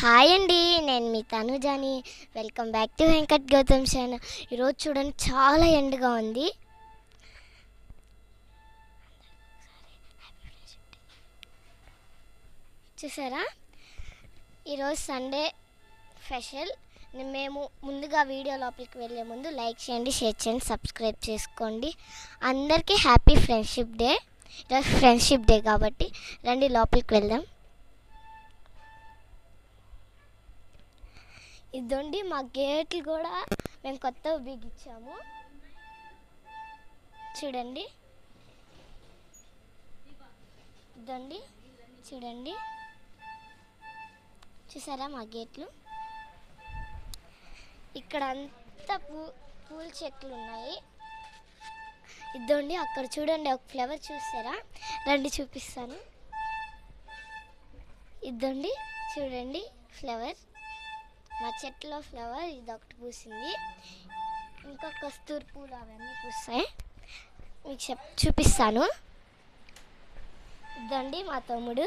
Hi అండి నేను మీ తనుజాని. Welcome back to Venkat Gautam channel ఈరోజు చూడండి చాలా ఎండగా ఉంది. చూసారా? ఈరోజు సండే స్పెషల్ మేము ముందుగా వీడియో లోపలికి వెళ్ళే ముందు లైక్ చేయండి షేర్ చేయండి సబ్స్క్రైబ్ చేసుకోండి. అందరికీ హ్యాపీ ఫ్రెండ్షిప్ డే. ఈరోజు ఫ్రెండ్షిప్ డే కాబట్టి రండి లోపలికి వెళ్దాం. ఇదండి మా గేట్లు కూడా మేము కొత్త బిగించాము చూడండి. ఇదండి. చూడండి. చూసారా మా గేట్లు? ఇక్కడ అంతా పూ పూల చెట్లు ఉన్నాయి. ఇదండి అక్కడ చూడండి ఒక ఫ్లవర్ చూసారా? రండి చూపిస్తాను. ఇదండి చూడండి ఫ్లవర్. మా చెట్లో ఫ్లవర్ ఇది ఒకటి పూసింది. ఇంకా కస్తూరి పూలు అవన్నీ పూస్తాయి. మీకు చెప్ చూపిస్తాను. ఇదండి మా తమ్ముడు.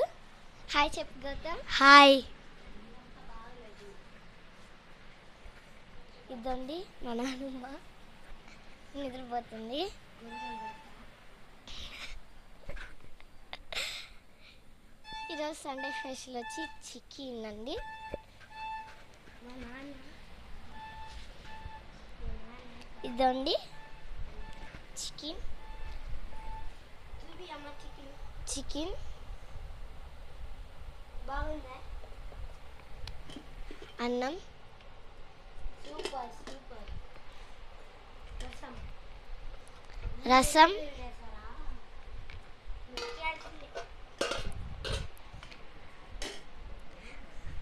హాయ్ చెప్పు గౌతమ్. హాయ్. ఇదండి మా నాన్నమ్మ నిద్రపోతుంది. ఈరోజు సండే స్పెషల్ వచ్చి చికెన్ అండి. ఇదండి. చికెన్. చికెన్. బాగుందా? అన్నం. Super super. రసం. రసం.